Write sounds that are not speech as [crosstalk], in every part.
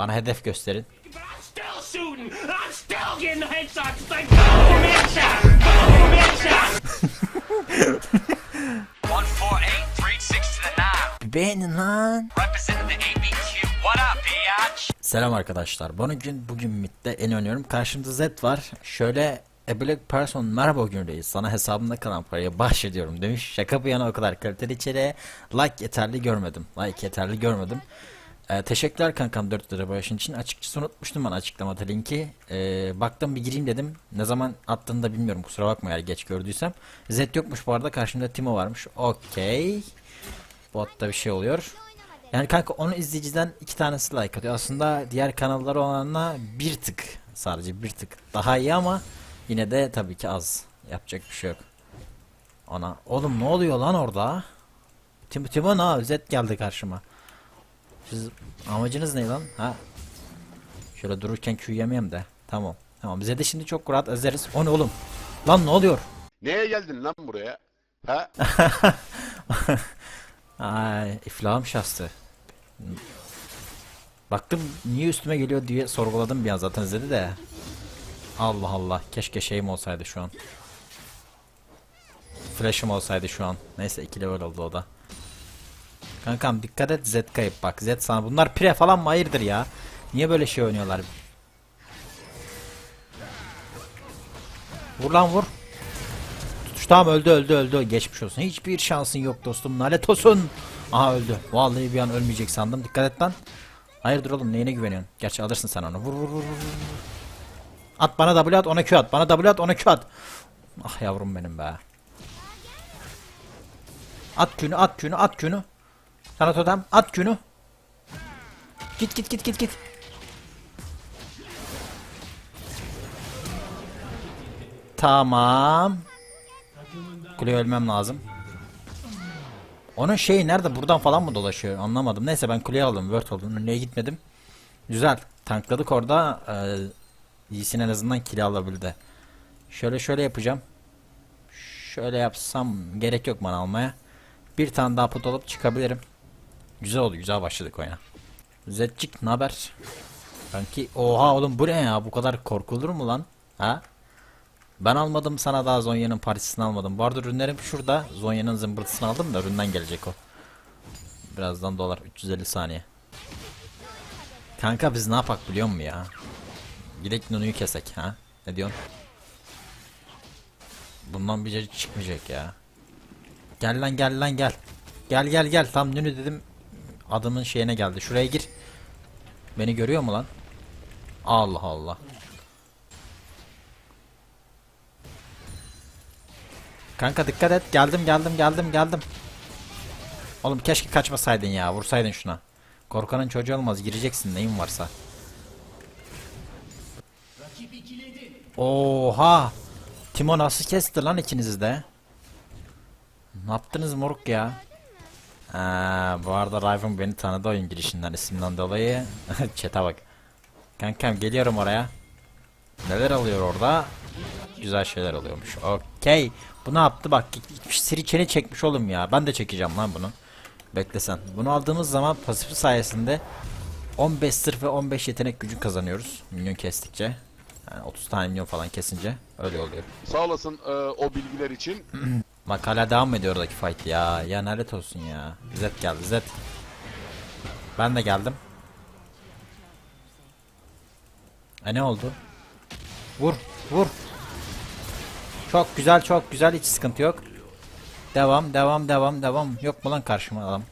Bana hedef gösterin. But I'm still shooting. I'm still getting the headshots. It's like boom, headshot, boom, headshot. 148, 36 to the 9. Bir beğenin lan. Selam arkadaşlar. Bugün bugün midde en oynuyorum. Karşımda Z var. Şöyle A Black Person merhaba bugün reis. Sana hesabımda kalan parayı bahşediyorum demiş. Şaka bir yana o kadar kaliteli içeriğe like yeterli görmedim. Like yeterli görmedim. Ee, teşekkürler kankam 4 lira bağışın için. Açıkçası unutmuştum ben açıklamada linki. Ee, baktım bir gireyim dedim. Ne zaman attığını da bilmiyorum kusura bakma eğer geç gördüysem. Z yokmuş bu arada karşımda Timo varmış. Okey. Botta bir şey oluyor. Yani kanka onu izleyiciden iki tanesi like atıyor. Aslında diğer kanalları olanla bir tık sadece bir tık daha iyi ama yine de tabii ki az. Yapacak bir şey yok. Ona. Oğlum ne oluyor lan orada? Tim Timo ne? Z geldi karşıma. Siz amacınız ne lan? Ha? Şöyle dururken Q yemeyeyim de. Tamam. Tamam. Bize de şimdi çok rahat ezeriz. O ne oğlum? Lan ne oluyor? Neye geldin lan buraya? Ha? [laughs] Ay iflahım şahsı. Baktım niye üstüme geliyor diye sorguladım bir an zaten izledi de. Allah Allah keşke şeyim olsaydı şu an. Flash'ım olsaydı şu an. Neyse 2 level oldu o da. Kankam dikkat et Z kayıp bak Z sana bunlar pre falan mı hayırdır ya? Niye böyle şey oynuyorlar? Vur lan vur. Tutuş tamam öldü öldü öldü geçmiş olsun. Hiçbir şansın yok dostum lanet olsun. Aha öldü. Vallahi bir an ölmeyecek sandım. Dikkat et lan. Hayırdır oğlum neyine güveniyorsun? Gerçi alırsın sen onu. Vur vur vur. At bana W at ona Q at. Bana W at ona Q at. Ah yavrum benim be. At Q'nu at Q'nu at Q'nu. Sana totem at Q'nu. Git git git git git. Tamam. Kuleye ölmem lazım. Onun şeyi nerede? Buradan falan mı dolaşıyor? Anlamadım. Neyse ben kuleye aldım. Word oldum. Önüne gitmedim. Güzel. Tankladık orada. Ee, Yiğit'in en azından kill alabildi. Şöyle şöyle yapacağım. Şöyle yapsam gerek yok bana almaya. Bir tane daha put alıp çıkabilirim. Güzel oldu. Güzel başladık oyuna. Zedcik ne haber? Sanki oha oğlum bu ne ya? Bu kadar korkulur mu lan? Ha? Ben almadım sana daha Zonya'nın partisini almadım. Bu arada ürünlerim şurada. Zonya'nın zımbırtısını aldım da üründen gelecek o. Birazdan dolar 350 saniye. Kanka biz ne yapak biliyor musun ya? Gidek Nunu'yu kesek ha? Ne diyorsun? Bundan bir cacık çıkmayacak ya. Gel lan gel lan gel. Gel gel gel tam Nunu dedim. Adamın şeyine geldi. Şuraya gir. Beni görüyor mu lan? Allah Allah. Kanka dikkat et. Geldim geldim geldim geldim. Oğlum keşke kaçmasaydın ya. Vursaydın şuna. Korkanın çocuğu olmaz. Gireceksin neyin varsa. Oha. Timo nasıl kesti lan ikinizi de? Ne yaptınız moruk ya? Ha, bu arada Riven beni tanıdı oyun girişinden isimden dolayı. [laughs] Çete bak. Kankam geliyorum oraya. Neler alıyor orada? Güzel şeyler oluyormuş. Okey. Bu ne yaptı? Bak sirikeni çekmiş oğlum ya. Ben de çekeceğim lan bunu. Bekle sen. Bunu aldığımız zaman pasifi sayesinde 15 sırf ve 15 yetenek gücü kazanıyoruz. Minyon kestikçe. Yani 30 tane minyon falan kesince öyle oluyor. Sağ olasın e, o bilgiler için. [clears throat] Bak hala devam ediyor oradaki fight ya. Ya lanet olsun ya. Zed geldi Zed. Ben de geldim. E ne oldu? Vur vur. Çok güzel çok güzel hiç sıkıntı yok. Devam devam devam devam. Yok mu lan karşıma adam?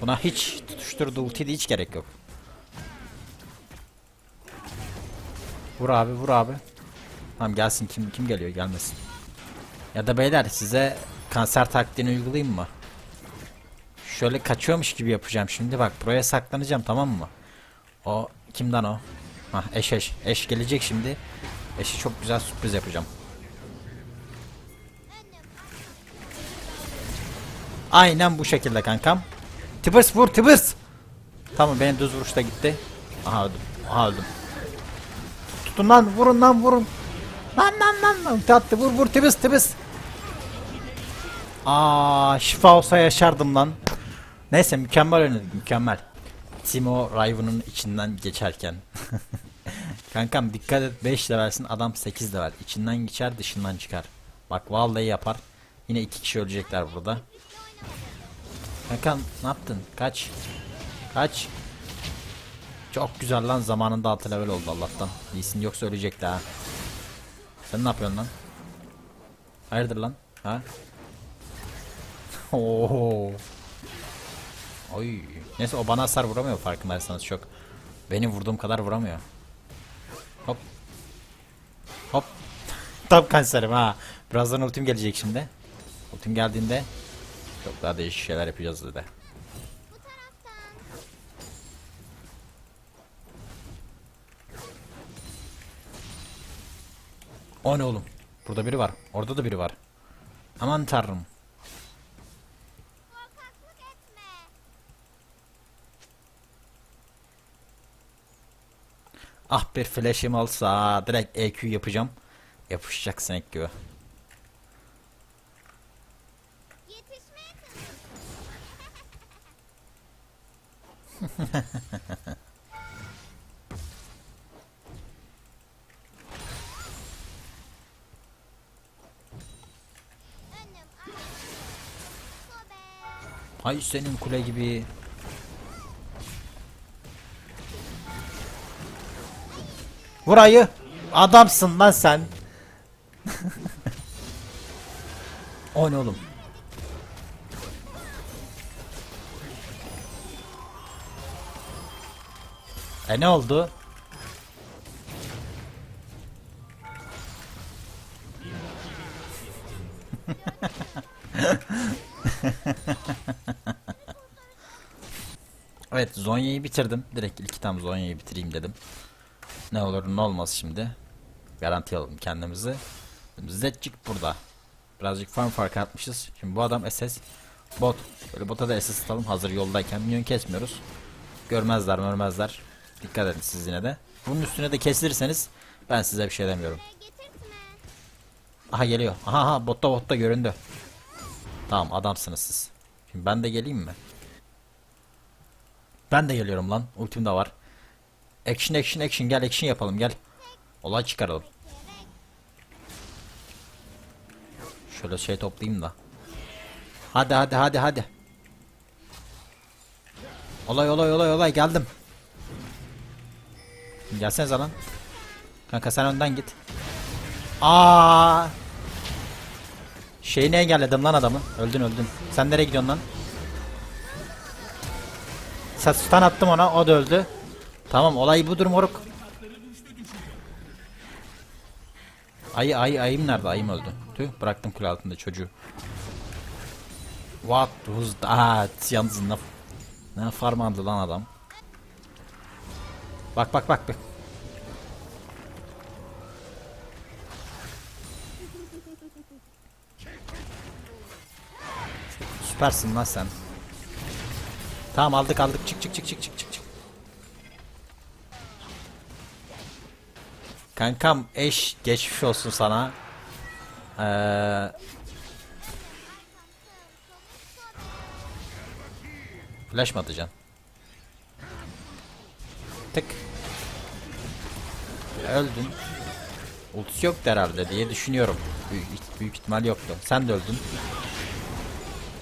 Buna hiç tutuşturdu ultiydi hiç gerek yok. Vur abi vur abi. Tamam gelsin kim kim geliyor gelmesin. Ya da beyler size kanser taktiğini uygulayayım mı? Şöyle kaçıyormuş gibi yapacağım şimdi bak buraya saklanacağım tamam mı? O kimden o? Hah eş eş. Eş gelecek şimdi. Eşi çok güzel sürpriz yapacağım. Aynen bu şekilde kankam. Tıbırs vur tıbırs. Tamam benim düz vuruşta gitti. Aha öldüm. Aha öldüm. Tutun lan vurun lan vurun. Lan lan lan lan. Tatlı vur vur tıbırs tıbırs. Aa şifa olsa yaşardım lan. Neyse mükemmel oynadık mükemmel. Timo Riven'ın içinden geçerken. [laughs] Kankam dikkat et 5 levelsin adam 8 level. İçinden geçer dışından çıkar. Bak vallahi yapar. Yine iki kişi ölecekler burada. Kankam ne yaptın? Kaç. Kaç. Çok güzel lan zamanında 6 level oldu Allah'tan. Lee'sin yoksa ölecekti ha. Sen ne yapıyorsun lan? Hayırdır lan? Ha? [laughs] Oo. Oy. Neyse o bana hasar vuramıyor farkındaysanız çok. Benim vurduğum kadar vuramıyor. Hop. Hop. [laughs] Tam kanserim ha. Birazdan ultim gelecek şimdi. Ultim geldiğinde çok daha değişik şeyler yapacağız dedi. O ne oğlum? Burada biri var. Orada da biri var. Aman tanrım. Ah bir flash'im olsa direkt EQ yapacağım. Yapışacaksın ek gibi. [laughs] Ay senin kule gibi. Vur ayı. Adamsın lan sen. [laughs] o ne oğlum? E ne oldu? Evet Zonya'yı bitirdim. Direkt ilk tam Zonya'yı bitireyim dedim. Ne olur ne olmaz şimdi. Garanti alalım kendimizi. Zedcik burada. Birazcık farm farkı atmışız. Şimdi bu adam SS. Bot. Böyle bota da SS atalım hazır yoldayken. Minyon kesmiyoruz. Görmezler görmezler. Dikkat edin siz yine de. Bunun üstüne de kesilirseniz ben size bir şey demiyorum. Aha geliyor. Aha, aha botta botta göründü. Tamam adamsınız siz. Şimdi ben de geleyim mi? Ben de geliyorum lan. Ultim de var. Action action action gel action yapalım gel. Olay çıkaralım. Şöyle şey toplayayım da. Hadi hadi hadi hadi. Olay olay olay olay geldim. Gelsene lan. Kanka sen önden git. Aa! Şeyini engelledim lan adamın. Öldün öldün. Sen nereye gidiyorsun lan? Stun attım ona. O da öldü. Tamam olay budur moruk. Ayı ayı ayım nerede? Ayım öldü. Tüh bıraktım kule altında çocuğu. What was that? Yalnız ne, ne farmandı lan adam. Bak bak bak bak. Süpersin lan sen. Tamam aldık aldık çık çık çık çık çık çık. Kankam eş geçmiş olsun sana. Ee, flash mı atacaksın? Tık. Öldün. Ultisi yoktu herhalde diye düşünüyorum. Büyük, büyük ihtimal yoktu. Sen de öldün.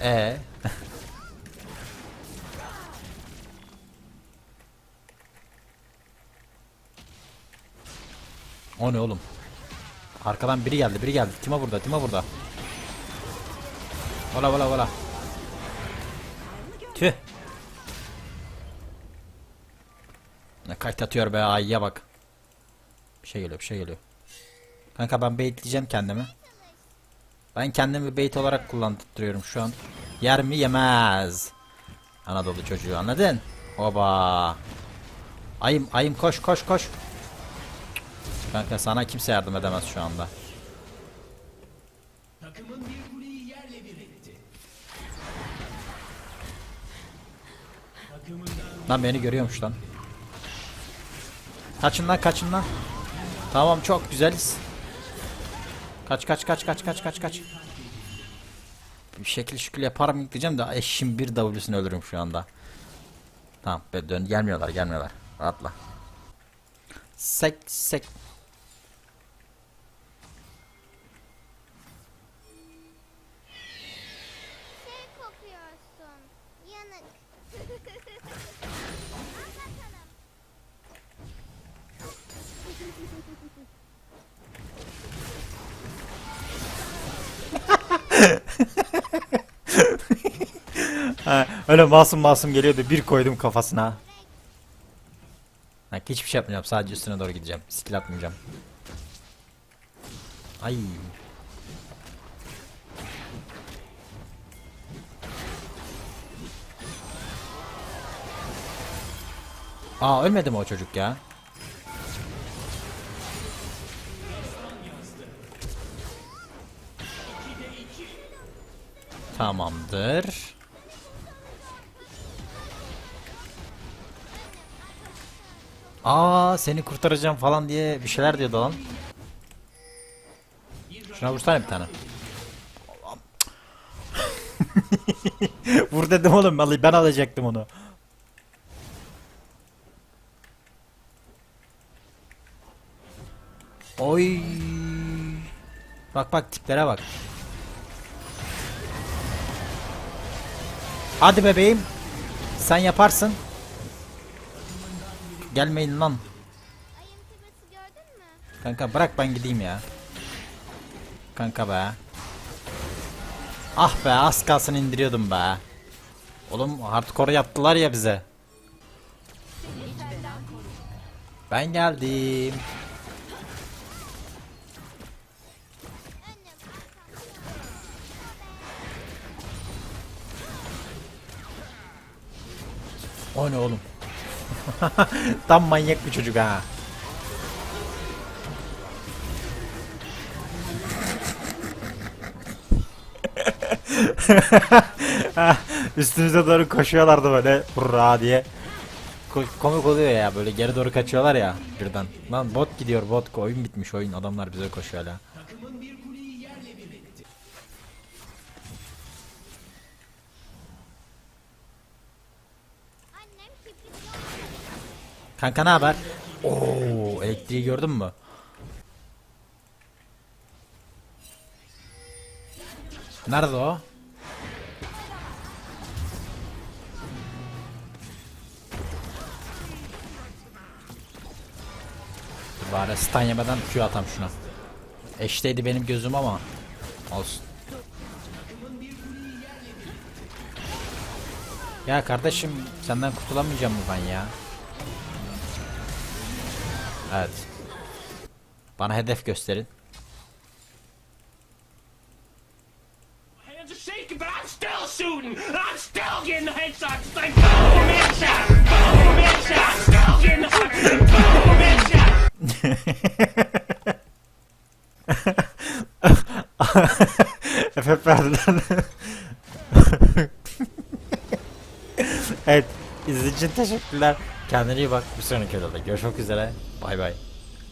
Ee. O ne oğlum? Arkadan biri geldi, biri geldi. Tima burada, Tima burada. Ola ola ola. Tüh. Ne kayıt atıyor be ayıya bak. Bir şey geliyor, bir şey geliyor. Kanka ben baitleyeceğim kendimi. Ben kendimi bait olarak kullandırıyorum şu an. Yer mi yemez. Anadolu çocuğu anladın? Oba. Ayım ayım koş koş koş. Kanka sana kimse yardım edemez şu anda. Lan beni görüyormuş lan. Kaçın lan kaçın lan. Tamam çok güzeliz. Kaç kaç kaç kaç kaç kaç kaç. bir şekil şükür yaparım diyeceğim de eşim bir W'sunu ölürüm şu anda. Tamam be dön gelmiyorlar gelmiyorlar. Rahatla. Sek sek. Şey kokuyorsun. Ha, öyle masum masum geliyordu bir koydum kafasına. Ha, hiçbir şey yapmayacağım sadece üstüne doğru gideceğim. Skill atmayacağım. Ay. Aa ölmedi mi o çocuk ya? Tamamdır. Aa seni kurtaracağım falan diye bir şeyler diyordu lan. Şuna vursana bir tane. [laughs] Vur dedim oğlum ben alacaktım onu. Bak bak tiplere bak. Hadi bebeğim. Sen yaparsın. Gelmeyin lan. Kanka bırak ben gideyim ya. Kanka be. Ah be az kalsın indiriyordum be. Oğlum hardcore yaptılar ya bize. Ben geldim. O ne oğlum? [laughs] Tam manyak bir çocuk ha. [laughs] Üstümüze doğru koşuyorlardı böyle hurra diye. Ko- komik oluyor ya böyle geri doğru kaçıyorlar ya birden. Lan bot gidiyor bot oyun bitmiş oyun adamlar bize koşuyor hala. Kanka ne haber? Oo elektriği gördün mü? Nerede o? Dur Bari stun yemeden Q atam şuna. Eşteydi benim gözüm ama olsun. Ya kardeşim senden kurtulamayacağım mı ben ya? Evet. Bana hedef gösterin. Efekt verdiler. [laughs] evet. İzlediğiniz için teşekkürler. Kendine iyi bak. Bir sonraki videoda görüşmek üzere. Bay bay.